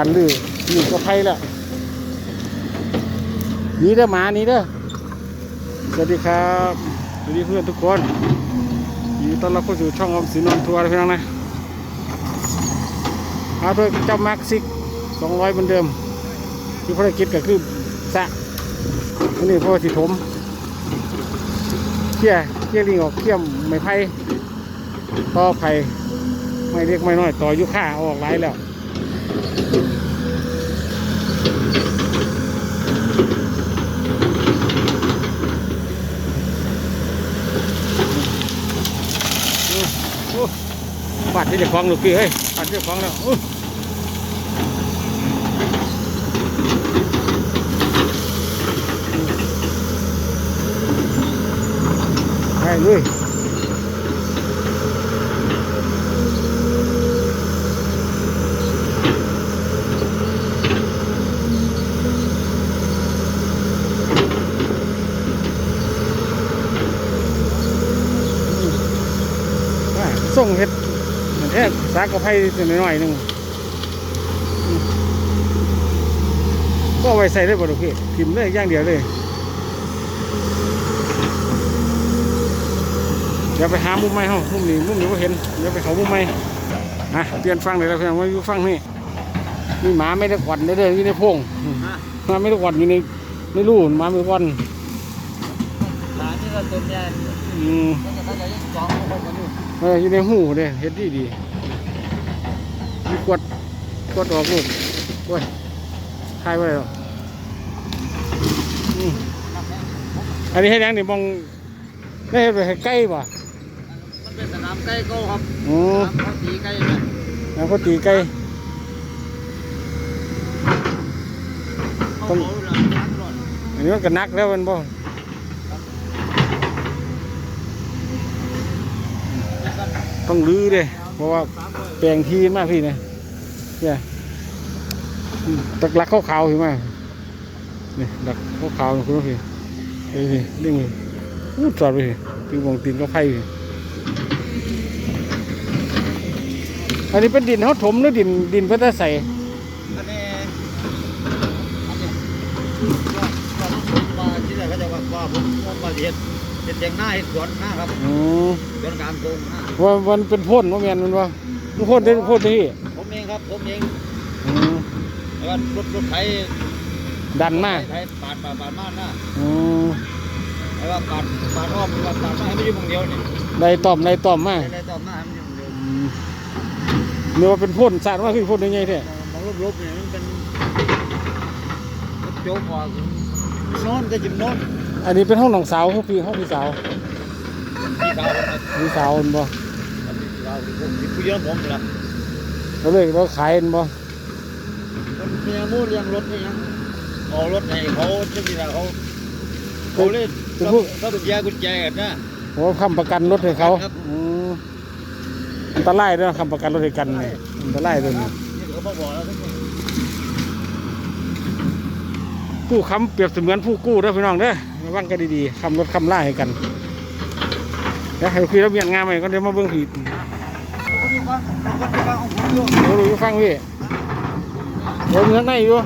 การลื้อนี่ก็ไพ่แล้วนี่เด้อหมานี่เด้อสวัสดีครับสวัสดีเพื่อนทุกคนยินดีต้อนรับเข้าสู่ช่องออมสินนอนทัวร์พี่น้องนะเอาด้วยเจ้ามาร์คซิกสองร้อยเหมือนเดิม ที่ภารกิจก็คือสะนนี้เพราะว่าสิถมเขี่ยเขี่ยลิงออกเขี่ยไม้ไผ่ต่อไผ่ไม่เรียกไม่น้อย ต่อยุค่าอาออกหลายแล้ว ปัดที่จะคล้องลูกพี่เฮ้ยปัดที่จะคล้องแล้วอู้ไปเลยว่าส่ งเห็ดเหมือนแค่สากกระไพ่หน่อยๆหนึงอืมก็เอาไว้ใส่ได้บ่ลูกพี่พิมพ์เลยอย่างเดียวเลย เดี๋ยวไปหามุมไม้เฮามุมนี้มุมนี้ก็เห็น เดี๋ยวไปเขามุมไม้อะเปลี่ยนฟังเลยแล้วเพื่อนว่าอยู่ฟังนี่มีหมาไม่ได้กวัดได้เลยอยู่ในโพรงหมาไม่ได้กวัดอยู่ในในรูหมาไม่ได้กวัดหลาน นี่ก็ตัวใหญ่อืมก็จะได้ยังสองคนกันอยู่เอออยู่ในหูเด้เฮ็ดดีดีมีกวดกวดออกลูกโอ้ยทายไว้แล้วอืมอันนี้ให้ยังนี่มองได้เฮ็ดไปให้ใกล้ป่ะมันเป็นสนามไก่โก้ครับอืสมนามเขาตีไก่เนี่ยแล้วก็ตีไก่เขาเขาหลังร้านก่อนอันนี้มันก็นักแล้วมันบ่ แล้วก็ ต้องรื้อเด้เพราะว่าแปลงที่มากพี่เนี่ยเนี่ยตักลักขาวๆพี่มานี่ดักขาวๆคุณพี่เฮ้ยพี่เรื่องนี้อู้จอดไปพี่ตีวงตีนก็ไผ่พี่อันนี้เป็นดินเขาถมหรือดินดินพื่อจะใสอันนี้อันนี้ก็ก็ผมมาที่ไหนก็จะว่าว่าผมผมมาเห็ด เห็ดแดงหน้าเห็ดสวนหน้าครับอืมสวนกลางโกงหน้าว่ามันเป็นพ่นว่าแมนมันว่ามันพ่นได้พ่นที่ผมเองครับผมเองอืมแล้วก็รถรถไถดันมากไถปาดปาดปาดมากหน้าอืมแล้วก็ปาดปาดอ้อมปาดปาดมาให้ไม่อยู่คนเดียวนี่ได้ตอมได้ตอมมากได้ต่อมาให้ไม่อยู่คนเดียวเนื้อว่าเป็นพ่นสาดว่าคือพ่นยังไงเท่มองลบๆเนี่ยมันเป็นโจ๊กกว่าโน่นก็จิมโน่น อันนี้เป็นห้องหนองสาวห้องพี่ห้องพี่สาวพี่สาวครับพี่สาวเห็นบ่พี่สาวที่ผมที่ผู้เยอะผมนะเราเลยเราขายเห็นบ่คนเมียมูเลี้ยงรถนี่ยังเอารถให้เขาจะมีอะไรเขาเขาเล่นก็กุญแจกุญแจกันนะผมว่าค้ำประกันรถให้เขาครับอืมอันตรายเด้อค้ำประกันรถให้กันนี่อันตรายเลยนี่นี่เขาบอกบอกแล้วทุกคนผู้ค้ำเปรียบเสมือนผู้กู้เด้อพี่น้องเด้อ ระวังกันดีๆค้ำรถค้ำล่าให้กันเดี๋ยวให้คุยระเบียงงานใหม่ก็เดี๋ยวมาเบิ่งผิดเขามีบ้งผีดูดูฟังพี่เดี๋ยวมีข้างในอยู่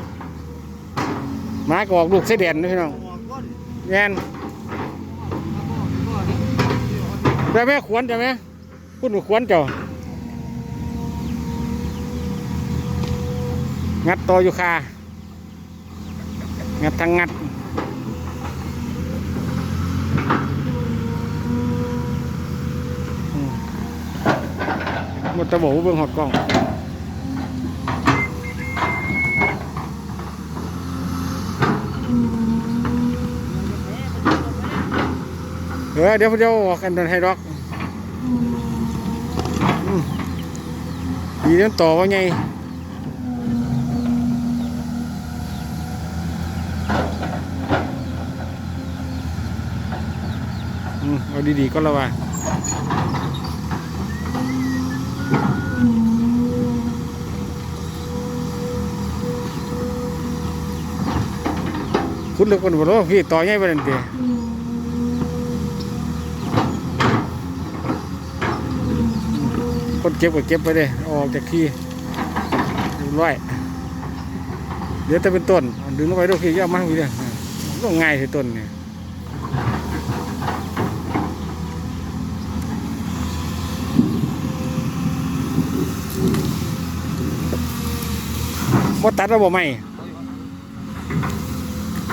หมาก็ออกลูกเสด็นนะพี่น้องแงนแต่แม่ขวนจ้ะแม่พูดหนูขวนเจ้างัดต่ออยู่คางัดทางงัดอืมหม ดตะโบเบิ่งหอดกล้องเออเดี๋ยวเดี๋ยวออกกันเดินให้ดอกดีเดี๋ยต่อว่าไงอืมเอาดีๆก็แล้วว่า คุณลือกคนบอกว่าพี่ต่อใหญ่ไปนั่นเดียคนเก็บก็เก็บไปเลยออกจากที่ร้อยเดี๋ยวจะเป็นต้นดึงลงไปดูพี่ย่ามาพี่เนี่ยลงง่ายสิต้นเนี่ยบ่าตัดแล้วบ่ไม่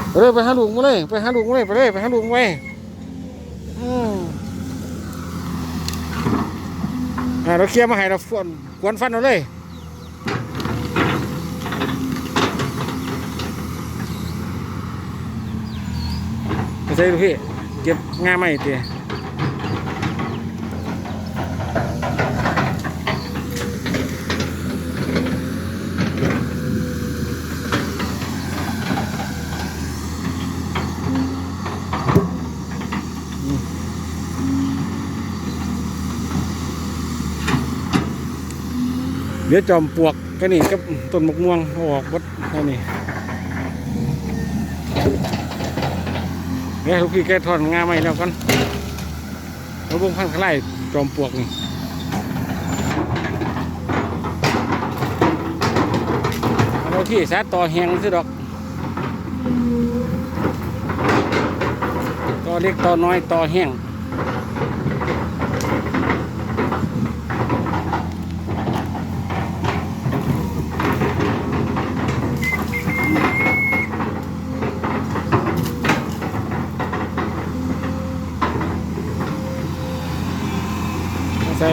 ไปเลยไปหาลูกมาเลยไปหาลูกมาเลยไปเลยไปหาลูกมาเลยอืมอ่าเราเคลียร์มาให้เราฟันกวนฟันเอาเลยไปใส่ดูพี่เก็บงาใหม่เตี๋ย เดี๋ยวจอมปลวกก็นี่กับต้นมะม่วงเอาออกบดแค่นี้เนี่ยลูกพี่แกถอนงาใหม่แล้วกันเราเบิ่งพันธุ์ไล่จอมปลวกนี่เราที่สาต่อแหงซื้อดอก ต่อเล็กต่อน้อยต่อแห้ง ใส่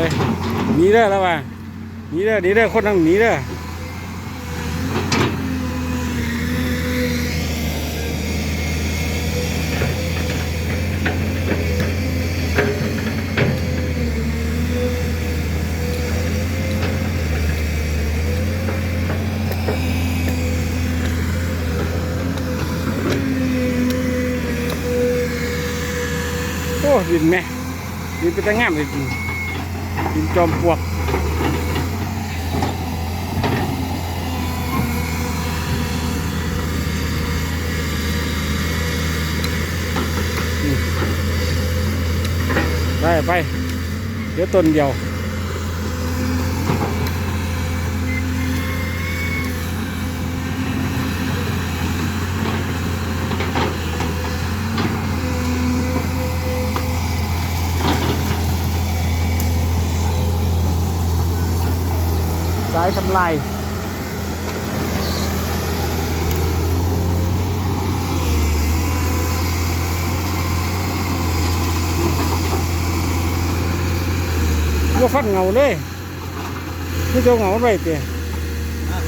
หนีเด้อแล้วว่าหนีเด้อหนีเด้อคนนั่งหนีเด้อโอ้ดินแม่ดินเป็นตะงามเลยดิน ดินจอมปลวกอืมไปไปเดี๋ยวต้นเดียวำลายว่าฟันเงาเลยนี่เจ้าเงาไปเตี๋ย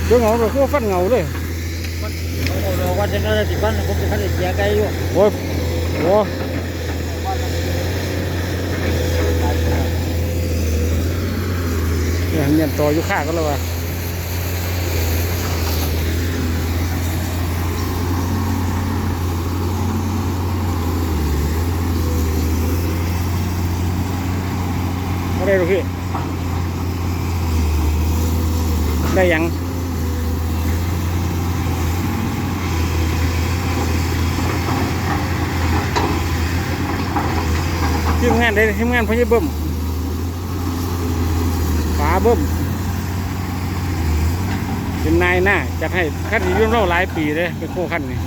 เจ้าเงาไปคือว่าฟันเงาเลยเราวันจะนั่งติดบ้านผมจะขันเสียไกลอยู่โอ้ยโอ้เนี่ยเนียนต่ออยู่ข้าก็แล้วว่ะไม่ได้หรอกพี่ ได้ยัง ทีมงาน ได้ทีมงานพญเบิ้มฝาเบิ้มเป็นนายหน้าจัดให้ขั้นยุ่งเล่าหลายปีเลยเป็นโค้ขั้นนี่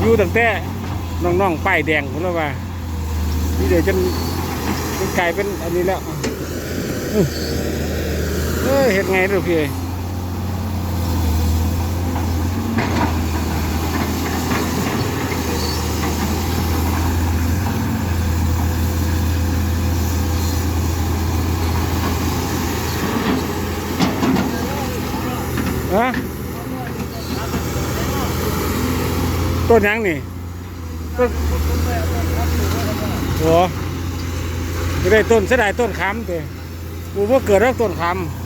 อยู่ตั้งแต่น้องๆป้ายแดงผมแล้วว่านี่เดี๋ยวจนจนกลายเป็นอันนี้แล้วอื้อเออเห็นไงลูกพี่ ฮะต้นยังนี่ต้นโอ้ไม่ได้ต้นเสียดายต้นคำเตะกูว่าเกิดแล้วต้นคำ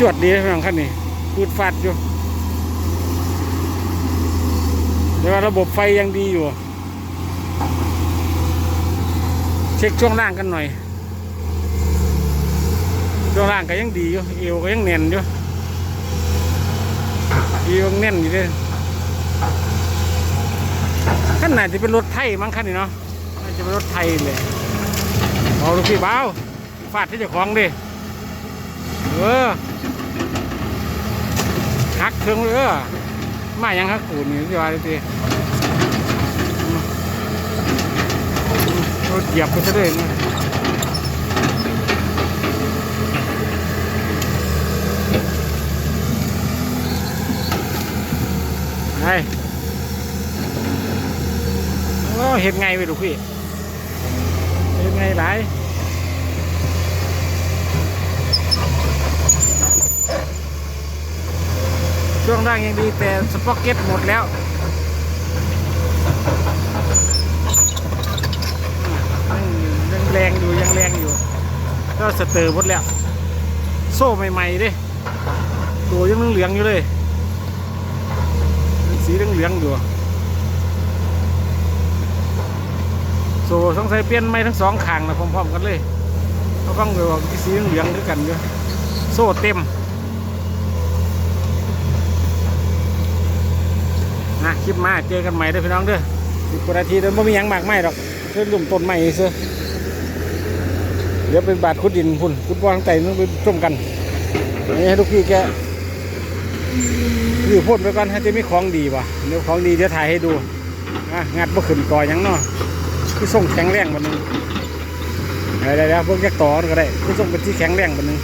จวดดีนะพี่น้องขั้นนี้พูดฟาดอยู่แต่ว่าระบบไฟยังดีอยู่ เช็คช่วงล่างกันหน่อย ช่วงล่างก็ยังดีอยู่ เอวก็ยังแน่นอยู่เอวยังแน่นอยู่เลยขันไหนจะเป็นรถไทยมั้งคันนี้เนาะน่าจะเป็นรถไทยเลยเอาลูกพี่เบาฟาดที่เจ้าของดิ เออ หักเครื่องเลยเอมายังหักกูนี่ที่ว่าเลยทีรถเหยียบไปซะเลยนะไอ้เห็นไงไปดูพี่เห็นไงหลาย ช่วงล่างยังดีแต่สป็อกเก็ตหมดแล้วยังแรงอยู่ยังแรงอยู่ ก็สเตอร์หมดแล้ว โซ่ใหม่ๆดิตัวยังเหลืองอยู่เลย สีเหลืองอยู่โซ่สงสัยเปลี่ยนไม่ทั้งสองข้างนะพร้อมๆกันเลยเขาฟังเลยว่าสีเหลืองด้วยกันอยู่โซ่เต็มะคลิปมาเจอกันใหม่เด้อพี่น้องเด้อสิบกว่านาทีเด้อไม่มียังมากไม่หรอกเพื่อลุ่มต้นใหม่เสือเดี๋ยวเป็นบาดขุดดินพุ่นขุดบ่อทั้งไตนึงไปชมกันนี่ให้ลูกพี่แกอยู่พ่นไปก่อนให้จะมีของดีป่ะเดี๋ยวของดีเดี๋ยวถ่ายให้ดูอะงัดบ่ขึ้นต่อยังเนาะคือส่งแข็งแรงบันนึงเดี๋ยวเดี๋ยวพวกแยกต่อก็ได้คือส่งเป็นที่แข็งแรงบันนึง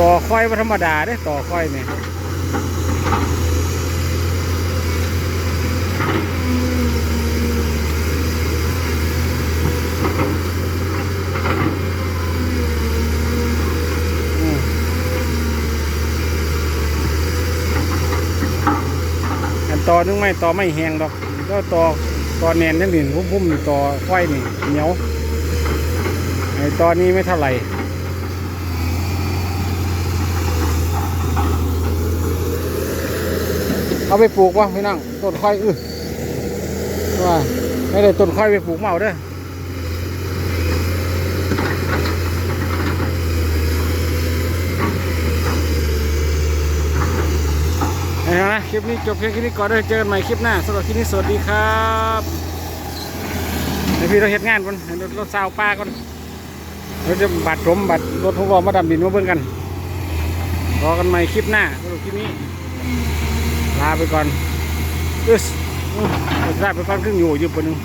ต่อค่อยว่าธรรมดาเด้ต่อค่อยเนี่ย ต่อนึงไม่ต่อไม่แหงดอกก็ต่อต่อแนนนั่นนี่พุ่มๆนี่ต่อไฟนี่เหนียวไอ้ตอนนี้ไม่เท่าไหร่เอาไปปลูกวะพี่นั่งต้นค่อยอื้อว่าไม่ได้ต้นค่อยไปปลูกเมาเด้อ เอาละคลิปนี้จบเพียงแค่นี้ก่อนเด้เจอกันใหม่คลิปหน้าสำหรับคลิปนี้สวัสดีครับเดี๋ยวพี่เราเห็ดงานก่อนเห้รถราซาวป้าก่อนเราจะบัดผมบัดรถทุกล้อมาดำดินมาเบิ่งกันรอกันใหม่คลิปหน้าสำหรับคลิปนี้ลาไปก่อนอึสอืมลาไปก่อนครึ่งอยู่อยู่ปนหนึง